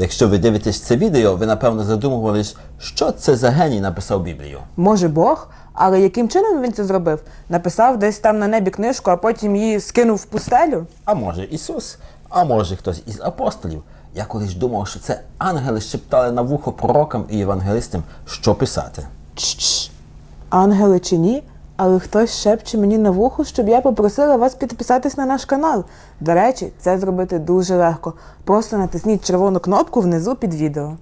Якщо ви дивитесь це відео, ви напевно задумувались, що це за геній написав Біблію. Може Бог, але яким чином він це зробив? Написав десь там на небі книжку, а потім її скинув в пустелю? А може Ісус, а може хтось із апостолів. Я колись думав, що це ангели шептали на вухо пророкам і євангелистам, що писати. Чш. Ангели чи ні? Але хтось шепче мені на вухо, щоб я попросила вас підписатись на наш канал. До речі, це зробити дуже легко. Просто натисніть червону кнопку внизу під відео.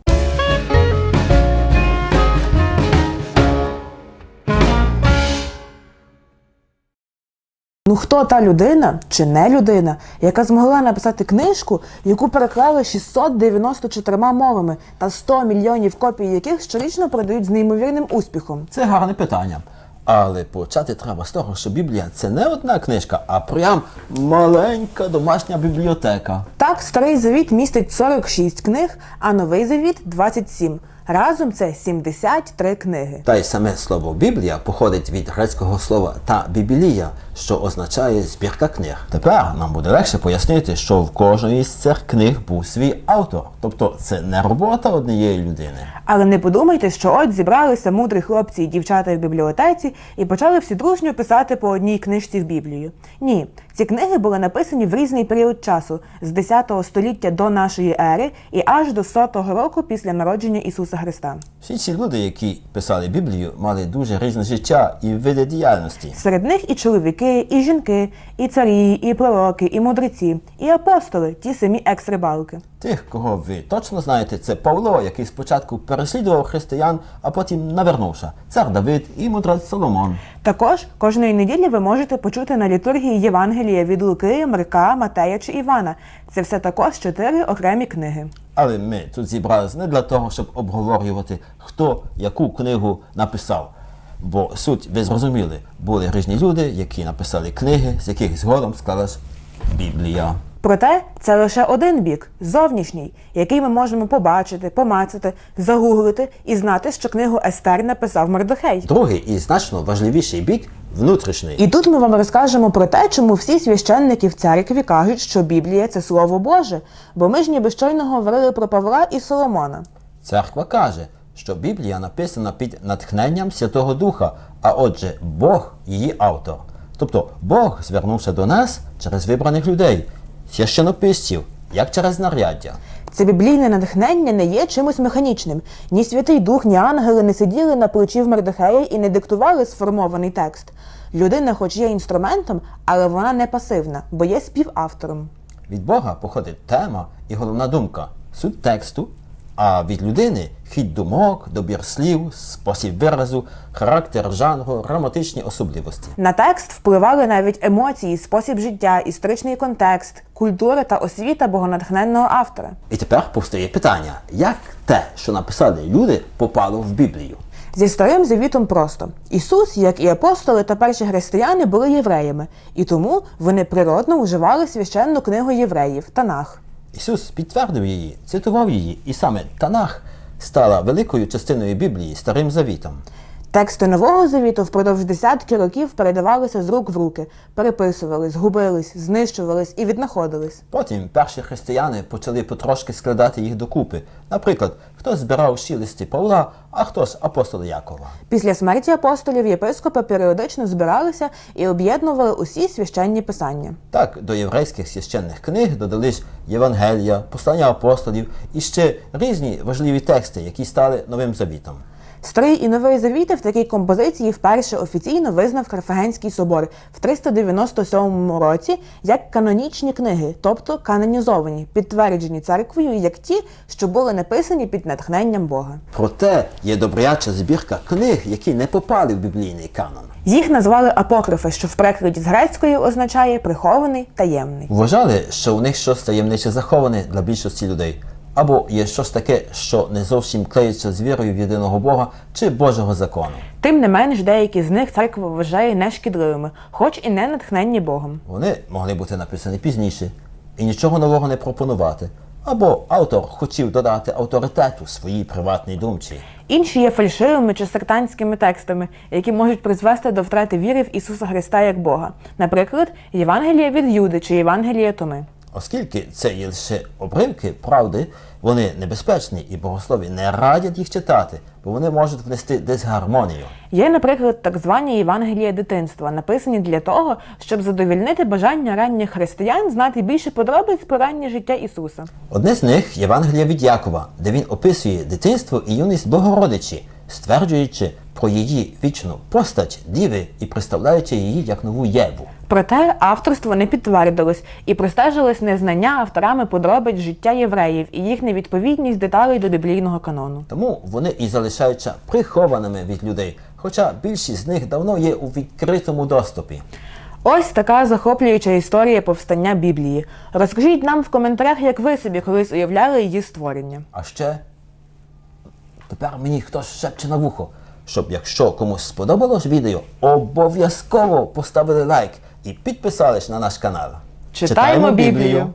Ну хто та людина чи не людина, яка змогла написати книжку, яку переклали 694 мовами та 100 мільйонів копій яких щорічно продають з неймовірним успіхом? Це гарне питання. Але почати треба з того, що Біблія це не одна книжка, а прям маленька домашня бібліотека. Так, старий завіт містить 46 книг, а новий завіт 27. Разом це 73 книги. Та й саме слово Біблія походить від грецького слова та біблія, що означає збірка книг. Тепер нам буде легше пояснити, що в кожної з цих книг був свій автор. Тобто це не робота однієї людини. Але не подумайте, що от зібралися мудрі хлопці і дівчата в бібліотеці і почали всі дружньо писати по одній книжці в Біблію. Ні, ці книги були написані в різний період часу з 10 століття до нашої ери і аж до 100-го року після народження Ісуса Христа. Всі ці люди, які писали Біблію, мали дуже різне життя і види діяльності. Серед них і чоловіки, і жінки, і царі, і пророки, і мудреці, і апостоли, ті самі екс-рибалки. Тих, кого ви точно знаєте, це Павло, який спочатку переслідував християн, а потім навернувся. Цар Давид і мудрець Соломон. Також кожної неділі ви можете почути на літургії Євангелія від Луки, Марка, Матея чи Івана. Це все також чотири окремі книги. Але ми тут зібралися не для того, щоб обговорювати, хто яку книгу написав. Бо суть, ви зрозуміли, були різні люди, які написали книги, з яких згодом склалась Біблія. Проте це лише один бік зовнішній, який ми можемо побачити, помацати, загуглити і знати, що книгу Естер написав Мордохей. Другий і значно важливіший бік внутрішній. І тут ми вам розкажемо про те, чому всі священники в церкві кажуть, що Біблія це слово Боже, бо ми ж ніби щойно говорили про Павла і Соломона. Церква каже, що Біблія написана під натхненням Святого Духа, а отже, Бог її автор. Тобто Бог звернувся до нас через вибраних людей, священописців, як через наряддя. Це біблійне натхнення не є чимось механічним. Ні Святий Дух, ні ангели не сиділи на плечі в Мордехея і не диктували сформований текст. Людина, хоч є інструментом, але вона не пасивна, бо є співавтором. Від Бога походить тема і головна думка, суть тексту, а від людини хід думок, добір слів, спосіб виразу, характер жанру, граматичні особливості. На текст впливали навіть емоції, спосіб життя, історичний контекст, культура та освіта богонатхненного автора. І тепер повстає питання, як те, що написали люди, попало в Біблію? Зі старим завітом просто Ісус, як і апостоли та перші християни, були євреями, і тому вони природно вживали священну книгу євреїв Танах. Ісус підтвердив її, цитував її, і саме Танах стала великою частиною Біблії Старим Завітом. Тексти нового завіту впродовж десятки років передавалися з рук в руки, переписувались, губились, знищувались і віднаходились. Потім перші християни почали потрошки складати їх докупи. Наприклад, хтось збирав всі Павла, а хто ж апостола Якова. Після смерті апостолів єпископи періодично збиралися і об'єднували усі священні писання. Так, до єврейських священних книг додались Євангелія, послання апостолів і ще різні важливі тексти, які стали новим завітом. Старий і новий завіти в такій композиції вперше офіційно визнав Карфагенський собор в 397 році як канонічні книги, тобто канонізовані, підтверджені церквою як ті, що були написані під натхненням Бога. Проте є добряча збірка книг, які не попали в біблійний канон. Їх назвали апокрифи, що в перекладі з грецької означає прихований таємний. Вважали, що у них щось таємниче заховане для більшості людей. Або є щось таке, що не зовсім клеїться з вірою в єдиного Бога чи Божого закону. Тим не менш, деякі з них церква вважає нешкідливими, хоч і не натхненні Богом. Вони могли бути написані пізніше і нічого нового не пропонувати. Або автор хотів додати авторитету своїй приватній думці. Інші є фальшивими чи сектантськими текстами, які можуть призвести до втрати віри в Ісуса Христа як Бога. Наприклад, Євангелія від Юди чи Євангелія Томи. Оскільки це є лише обривки правди, вони небезпечні і богослові не радять їх читати, бо вони можуть внести дисгармонію. Є, наприклад, так звані Євангелія дитинства, написані для того, щоб задовільнити бажання ранніх християн знати більше подробиць про раннє життя Ісуса. Одне з них Євангелія від Якова, де він описує дитинство і юність Богородичі, стверджуючи про її вічну постать діви і представляючи її як нову Єву. Проте авторство не підтвердилось і простежилось незнання авторами подробиць життя євреїв і їх невідповідність деталей до біблійного канону. Тому вони і залишаються прихованими від людей, хоча більшість з них давно є у відкритому доступі. Ось така захоплююча історія повстання Біблії. Розкажіть нам в коментарях, як ви собі колись уявляли її створення. А ще тепер мені хтось шепче на вухо, щоб якщо комусь сподобалось відео, обов'язково поставили лайк і підписались на наш канал. Читаємо Біблію.